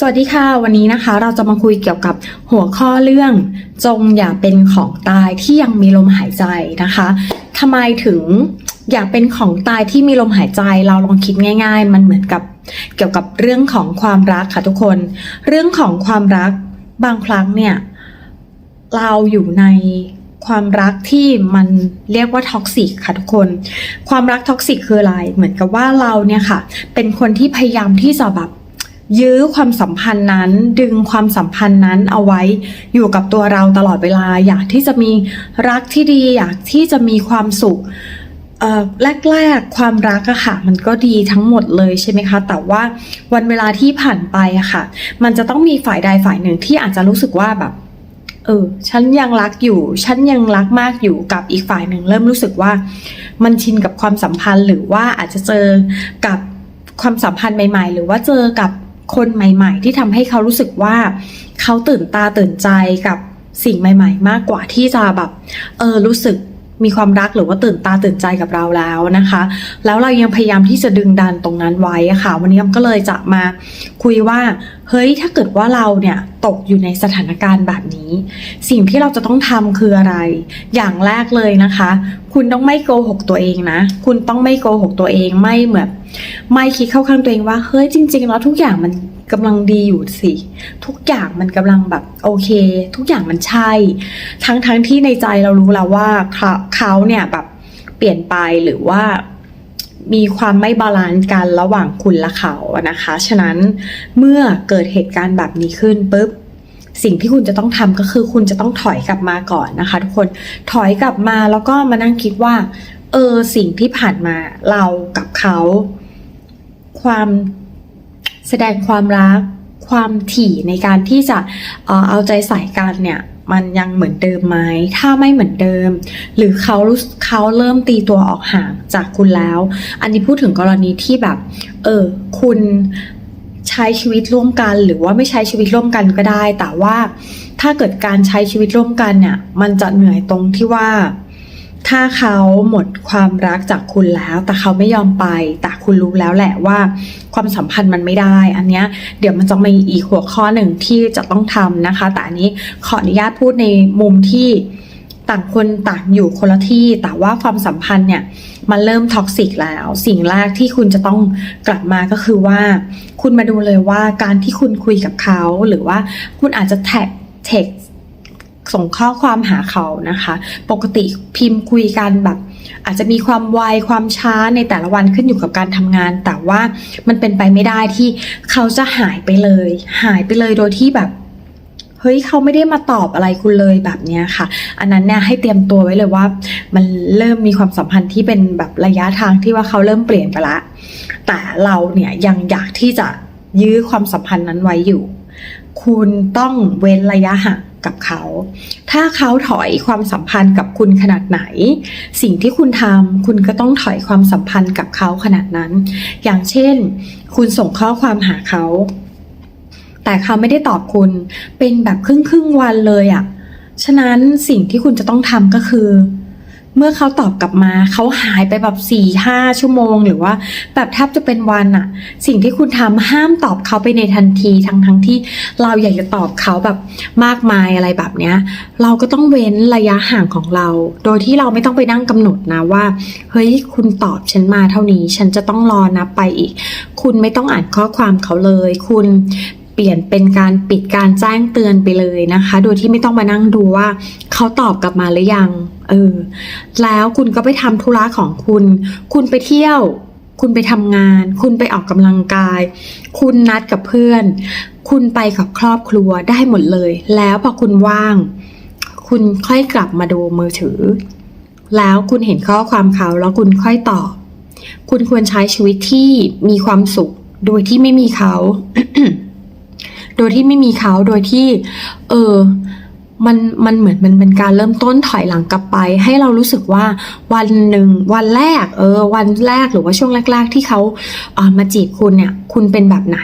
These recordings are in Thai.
สวัสดีค่ะ วันนี้นะคะเราจะมาคุยเกี่ยวกับหัวข้อเรื่องจงอย่าเป็นของตายที่ยังมีลมหายใจนะคะทำไมถึงอยากเป็นของตายที่มีลมหายใจเราลองคิดง่าย ๆ มันเหมือนกับเกี่ยวกับเรื่องของความรักค่ะทุกคน เรื่องของความรักบางครั้งเนี่ย เราอยู่ในความรักที่มันเรียกว่าท็อกซิกค่ะทุกคน ความรักท็อกซิกคืออะไร เหมือนกับว่าเราเนี่ยค่ะ เป็นคนที่พยายามที่จะแบบ ยื้อความสัมพันธ์นั้น ดึงความสัมพันธ์นั้นเอาไว้อยู่กับตัวเราตลอดเวลา อยากที่จะมีรักที่ดีอยากที่จะมีความสุขแรกๆความรักอะค่ะ มันก็ดีทั้งหมดเลยใช่ไหมคะ แต่ว่าวันเวลาที่ผ่านไปอะค่ะ มันจะต้องมีฝ่ายใดฝ่ายหนึ่งที่อาจจะรู้สึกว่าแบบเออฉันยังรักอยู่ ฉันยังรักมากอยู่กับอีกฝ่ายหนึ่งเริ่มรู้สึกว่า มันชินกับความสัมพันธ์หรือว่าอาจจะเจอกับความสัมพันธ์ใหม่ ๆ หรือว่าเจอกับ คนใหม่ ๆ ที่ทำให้เขารู้สึกว่าเขาตื่นตาตื่นใจกับสิ่งใหม่ ๆ มากกว่าที่จะแบบเออรู้สึกมีความรักหรือว่าตื่นตาตื่นใจกับเราแล้วนะคะ แล้วเรายังพยายามที่จะดึงดันตรงนั้นไว้อะค่ะ วันนี้ก็เลยจะมาคุยว่า เฮ้ยถ้าเกิดว่าเราเนี่ยตกอยู่ในสถานการณ์แบบนี้ สิ่งที่เราจะต้องทำคืออะไร อย่างแรกเลยนะคะ คุณต้องไม่โกหกตัวเองนะ คุณต้องไม่โกหกตัวเองไม่เหมือนไม่คิดเข้าข้างตัวเองว่าเฮ้ยจริง ๆ แล้วทุกอย่างมันกำลังดีอยู่สิ ทุกอย่างมันกำลังแบบโอเค ทุกอย่างมันใช่ ทั้งทั้งที่ในใจเรารู้แล้วว่าเขาเนี่ยแบบเปลี่ยนไปหรือว่า มีความไม่บาลานซ์กันระหว่างคุณและเขานะคะ ฉะนั้นเมื่อเกิดเหตุการณ์แบบนี้ขึ้นปุ๊บสิ่งที่คุณจะต้องทำก็คือคุณจะต้องถอยกลับมาก่อนนะคะ ทุกคนถอยกลับมาแล้วก็มานั่งคิดว่า เออสิ่งที่ผ่านมาเรากับเขา ความแสดงความรัก ความถี่ในการที่จะเอาใจใส่กันเนี่ย มันยังเหมือนเดิมไหม ถ้าไม่เหมือนเดิม หรือเขารู้เขาเริ่มตีตัวออกห่างจากคุณแล้ว อันนี้พูดถึงกรณีที่แบบ เออ คุณใช้ชีวิตร่วมกัน หรือว่าไม่ใช้ชีวิตร่วมกันก็ได้ แต่ว่าถ้าเกิดการใช้ชีวิตร่วมกันเนี่ย มันจะเหนื่อยตรงที่ว่า ถ้าเขาหมดความรักจากคุณแล้ว แต่เขาไม่ยอมไป แต่คุณรู้แล้วแหละว่าความสัมพันธ์มันไม่ได้ อันเนี้ยเดี๋ยวมันจะมีอีกหัวข้อหนึ่งที่จะต้องทำนะคะ แต่อันนี้ขออนุญาตพูดในมุมที่ต่างคนต่างอยู่คนละที่ แต่ว่าความสัมพันธ์เนี่ยมันเริ่มท็อกซิกแล้ว สิ่งแรกที่คุณจะต้องกลับมาก็คือว่า คุณมาดูเลยว่าการที่คุณคุยกับเขา หรือว่าคุณอาจจะแท็กเท็ก ส่งข้อความหาเขานะคะ ปกติพิมพ์คุยกันแบบ อาจจะมีความไวความช้าในแต่ละวันขึ้นอยู่กับการทำงาน แต่ว่ามันเป็นไปไม่ได้ที่เขาจะหายไปเลย หายไปเลยโดยที่แบบเฮ้ยเขาไม่ได้มาตอบอะไรคุณเลยแบบเนี้ยค่ะ อันนั้นเนี่ยให้เตรียมตัวไว้เลยว่า มันเริ่มมีความสัมพันธ์ที่เป็นแบบระยะทางที่ว่าเขาเริ่มเปลี่ยนไปละ แต่เราเนี่ยยังอยากที่จะยื้อความสัมพันธ์นั้นไว้อยู่ คุณต้องเว้นระยะห่าง กับเขา ถ้าเขาถอยความสัมพันธ์กับคุณขนาดไหน สิ่งที่คุณทำคุณก็ต้องถอยความสัมพันธ์กับเขาขนาดนั้น อย่างเช่น คุณส่งข้อความหาเขา แต่เขาไม่ได้ตอบคุณ เป็นแบบครึ่งครึ่งวันเลยอะ่ะ ฉะนั้นสิ่งที่คุณจะต้องทำก็คือ เมื่อเขาตอบกลับมาเขาหายไปแบบสี่ห้าชั่วโมง หรือว่าแบบแทบจะเป็นวันอะสิ่งที่คุณทำห้ามตอบเขาไปในทันทีทั้งทั้งที่เราอยากจะตอบเขาแบบมากมายอะไรแบบเนี้ย เราก็ต้องเว้นระยะห่างของเรา โดยที่เราไม่ต้องไปนั่งกำหนดนะว่า เฮ้ยคุณตอบฉันมาเท่านี้ ฉันจะต้องรอนับไปอีก คุณไม่ต้องอ่านข้อความเขาเลย คุณ ปลี่ยนเป็นการปิดการแจ้งเตือนไปเลยนะคะ โดยที่ไม่ต้องมานั่งดูว่าเขาตอบกลับมาหรือยัง เออ แล้วคุณก็ไปทำธุระของคุณ คุณไปเที่ยว คุณไปทำงาน คุณไปออกกำลังกาย คุณนัดกับเพื่อน คุณไปกับครอบครัวได้หมดเลย แล้วพอคุณว่าง คุณค่อยกลับมาดูมือถือ แล้วคุณเห็นข้อความเขาแล้วคุณค่อยตอบ คุณควรใช้ชีวิตที่มีความสุข โดยที่ไม่มีเขา โดยที่ไม่มีเขาโดยที่ เออมันมันเหมือนมันเป็นการเริ่มต้นถอยหลังกลับไป ให้เรารู้สึกว่าวันหนึ่งวันแรก เออ วันแรกหรือว่าช่วงแรก ๆ ที่เขาเออมาจีบคุณเนี่ย คุณเป็นแบบไหน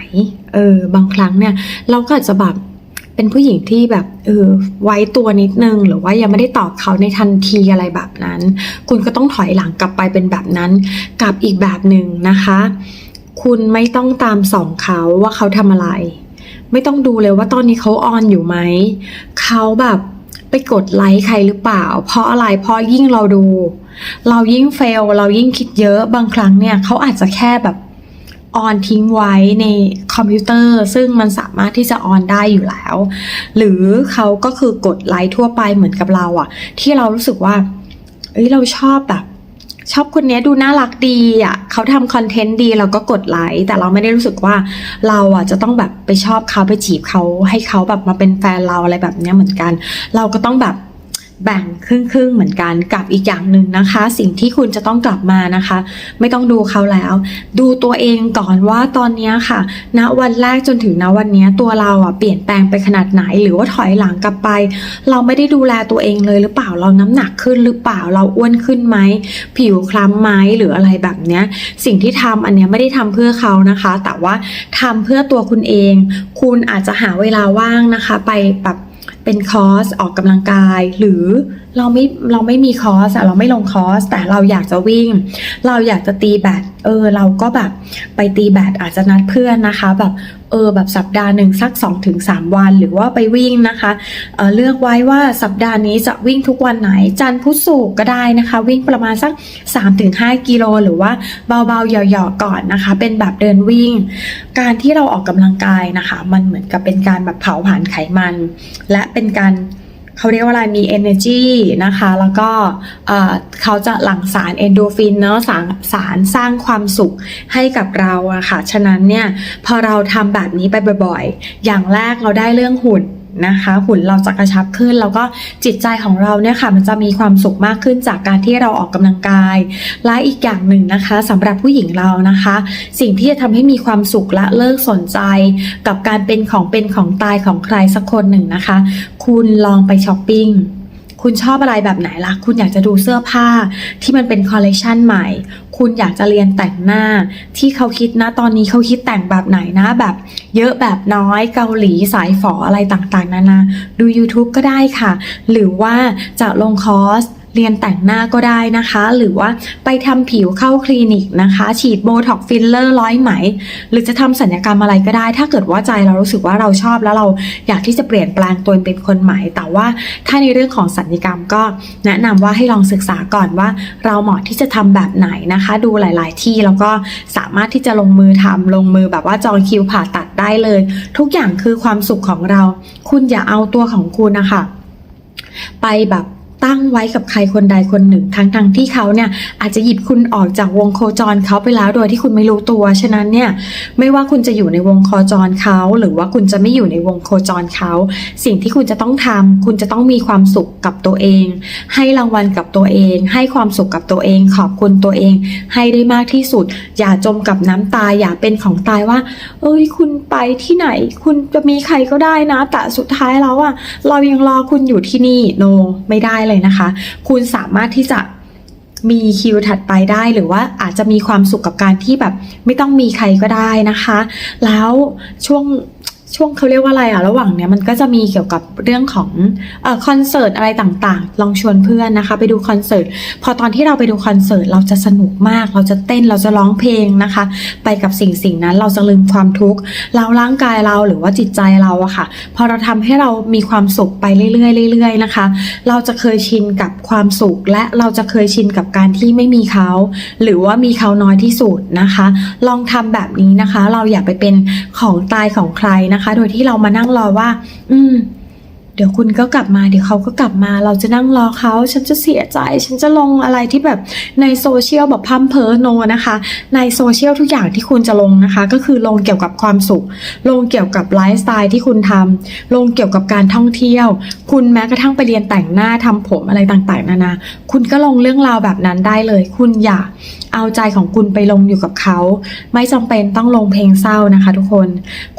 เออ บางครั้งเนี่ย เราก็อาจจะแบบเป็นผู้หญิงที่แบบเออไว้ตัวนิดนึง หรือว่ายังไม่ได้ตอบเขาในทันทีอะไรแบบนั้น คุณก็ต้องถอยหลังกลับไปเป็นแบบนั้นกับอีกแบบหนึ่งนะคะ คุณไม่ต้องตามส่องเขาว่าเขาทำอะไร ไม่ต้องดูเลยว่าตอนนี้เขาออนอยู่ไหม เขาแบบไปกดไลค์ใครหรือเปล่า เพราะอะไร เพราะยิ่งเราดู เรายิ่งเฟล เรายิ่งคิดเยอะ บางครั้งเนี่ยเขาอาจจะแค่แบบออนทิ้งไว้ในคอมพิวเตอร์ ซึ่งมันสามารถที่จะออนได้อยู่แล้ว หรือเขาก็คือกดไลค์ทั่วไปเหมือนกับเราอะที่เรารู้สึกว่า เอ้ยเราชอบแบบ ชอบคนนี้ดูน่ารักดีอะเขาทำคอนเทนต์ดีเราก็กดไลค์แต่เราไม่ได้รู้สึกว่าเราอะจะต้องแบบไปชอบเขาไปจีบเขาให้เขาแบบมาเป็นแฟนเราอะไรแบบเนี้ยเหมือนกัน เราก็ต้องแบบ แบ่งครึ่งครึ่งๆเหมือนกันกับอีกอย่างหนึ่งนะคะ สิ่งที่คุณจะต้องกลับมานะคะ ไม่ต้องดูเขาแล้ว ดูตัวเองก่อนว่าตอนนี้ค่ะ ณวันแรกจนถึงณวันนี้ตัวเราอะเปลี่ยนแปลงไปขนาดไหน หรือว่าถอยหลังกลับไป เราไม่ได้ดูแลตัวเองเลยหรือเปล่าเราน้ำหนักขึ้นหรือเปล่าเราอ้วนขึ้นไหมผิวคล้ำไหมหรืออะไรแบบเนี้ย สิ่งที่ทำอันเนี้ยไม่ได้ทำเพื่อเขานะคะ แต่ว่าทำเพื่อตัวคุณเอง คุณอาจจะหาเวลาว่างนะคะ ไปแบบ เป็นคอร์สออกกำลังกาย หรือ เราไม่เราไม่มีคอร์สอะเราไม่ลงคอร์สแต่เราอยากจะวิ่ง เราอยากจะตีแบดเออ เราก็แบบไปตีแบดอาจจะนัดเพื่อนนะคะ แบบเออแบบสัปดาห์หนึ่งสัก 2-3 วัน หรือว่าไปวิ่งนะคะเออเลือกไว้ว่าสัปดาห์นี้จะวิ่งทุกวันไหน จันทร์พุธศุกร์ก็ได้นะคะ วิ่งประมาณสัก 3-5 กิโลหรือว่าเบาๆหย่อๆก่อนนะคะ เป็นแบบเดินวิ่ง การที่เราออกกำลังกายนะคะ มันเหมือนกับเป็นการแบบเผาผลาญไขมัน และเป็นการ เขาเรียกว่าอะไรมี energy นะคะ แล้วก็เขาจะหลั่งสาร endorphin เนาะสารสารสร้างความสุขให้กับเราอะค่ะ ฉะนั้นเนี่ยพอเราทำแบบนี้ไปบ่อยๆ อย่างแรกเราได้เรื่องหุ่น นะคะ หุ่นเราจะกระชับขึ้น แล้วก็จิตใจของเราเนี่ยค่ะ มันจะมีความสุขมากขึ้นจากการที่เราออกกำลังกาย และอีกอย่างหนึ่งนะคะสำหรับผู้หญิงเรานะคะ สิ่งที่จะทำให้มีความสุขและเลิกสนใจ กับการเป็นของเป็นของตายของใครสักคนหนึ่งนะคะ คุณลองไปช้อปปิ้งคุณชอบอะไรแบบไหนล่ะ คุณอยากจะดูเสื้อผ้าที่มันเป็นคอลเลกชันใหม่ คุณอยากจะเรียนแต่งหน้า ที่เขาคิดนะตอนนี้เขาคิดแต่งแบบไหนนะแบบ เยอะแบบน้อยเกาหลีสายฝออะไรต่างๆนานาดู YouTube ก็ได้ค่ะ หรือว่าจะลงคอร์ส เรียนแต่งหน้าก็ได้นะคะ หรือว่าไปทำผิวเข้าคลินิกนะคะ ฉีดโบท็อกฟิลเลอร์ร้อยไหม หรือจะทำสัญญกรรมอะไรก็ได้ ถ้าเกิดว่าใจเรารู้สึกว่าเราชอบแล้วเราอยากที่จะเปลี่ยนแปลงตัวเองเป็นคนใหม่ แต่ว่าถ้าในเรื่องของสัญญกรรมก็แนะนำว่าให้ลองศึกษาก่อนว่า เราเหมาะที่จะทำแบบไหนนะคะ ดูหลาย ๆ ที่แล้วก็สามารถที่จะลงมือทำลงมือแบบว่าจองคิวผ่าตัดได้เลย ทุกอย่างคือความสุขของเรา คุณอย่าเอาตัวของคุณนะคะไปแบบ ตั้งไว้กับใครคนใดคนหนึ่ง ทั้งทงที่เขาเนี่ยอาจจะหยิบคุณออกจากวงโคจรเขาไปแล้วโดยที่คุณไม่รู้ตัว ฉะนั้นเนี่ยไม่ว่าคุณจะอยู่ในวงโคจรเขา หรือว่าคุณจะไม่อยู่ในวงโคจรเขา สิ่งที่คุณจะต้องทำคุณจะต้องมีความสุขกับตัวเอง ให้รางวัลกับตัวเอง ให้ความสุขกับตัวเอง ขอบคุณตัวเอง ให้ได้มากที่สุด อย่าจมกับน้ำตาอย่าเป็นของตายว่า เอ้ยคุณไปที่ไหน คุณจะมีใครก็ได้นะ แต่สุดท้ายแล้วอะเรายังรอคุณอยู่ที่นี่โนไม่ได้เลยนะคะ คุณสามารถที่จะมีคิวถัดไปได้หรือว่าอาจจะมีความสุขกับการที่แบบไม่ต้องมีใครก็ได้นะคะ แล้วช่วง ช่วงเขาเรียกว่าอะไรอะระหว่างเนี้ยมันก็จะมีเกี่ยวกับเรื่องของเอ่อคอนเสิร์ตอะไรต่างๆ ลองชวนเพื่อนนะคะ ไปดูคอนเสิร์ตพอตอนที่เราไปดูคอนเสิร์ตเราจะสนุกมาก เราจะเต้นเราจะร้องเพลงนะคะ ไปกับสิ่งสิ่งนั้นเราจะลืมความทุกข์เราร่างกายเราหรือว่าจิตใจเราอะค่ะ พอเราทำให้เรามีความสุขไปเรื่อยๆเรื่อยๆนะคะ เราจะเคยชินกับความสุขและเราจะเคยชินกับการที่ไม่มีเขา หรือว่ามีเขาน้อยที่สุดนะคะ ลองทำแบบนี้นะคะ เราอย่าไปเป็นของตายของใครนะคะโดยที่เรามานั่งรอว่า อืม เดี๋ยวคุณก็กลับมา เดี๋ยวเขาก็กลับมา เราจะนั่งรอเขา ฉันจะเสียใจ ฉันจะลงอะไรที่แบบในโซเชียลแบบพัมเพอโนนะคะ ในโซเชียลทุกอย่างที่คุณจะลงนะคะ ก็คือลงเกี่ยวกับความสุข ลงเกี่ยวกับไลฟ์สไตล์ที่คุณทำลงเกี่ยวกับการท่องเที่ยว คุณแม้กระทั่งไปเรียนแต่งหน้าทำผมอะไรต่างๆ นานา คุณก็ลงเรื่องราวแบบนั้นได้เลย คุณอย่า เอาใจของคุณไปลงอยู่กับเขา ไม่จำเป็นต้องลงเพลงเศร้านะคะ ทุกคน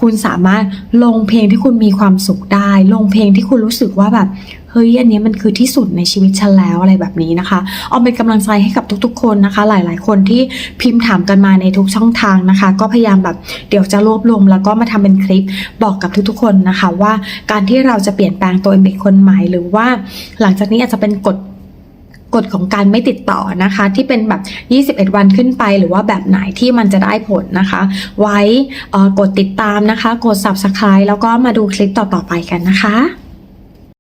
คุณสามารถลงเพลงที่คุณมีความสุขได้ ลงเพลงที่คุณรู้สึกว่าแบบเฮ้ยอันนี้มันคือที่สุดในชีวิตฉันแล้วอะไรแบบนี้นะคะเอาเป็นกำลังใจให้กับทุกๆ คนนะคะ หลายๆ คนที่พิมพ์ถามกันมาในทุกช่องทางนะคะ ก็พยายามแบบเดี๋ยวจะรวบรวม แล้วก็มาทำเป็นคลิปบอกกับทุกๆ คนนะคะ ว่าการที่เราจะเปลี่ยนแปลงตัวเองเป็นคนใหม่หรือว่า หลังจากนี้อาจจะเป็นกฎ กฎของการไม่ติดต่อนะคะ ที่เป็นแบบ 21 วันขึ้นไป หรือว่าแบบไหนที่มันจะได้ผลนะคะ ไว้กดติดตามนะคะ กด subscribe แล้วก็มาดูคลิปต่อๆไปกันนะคะ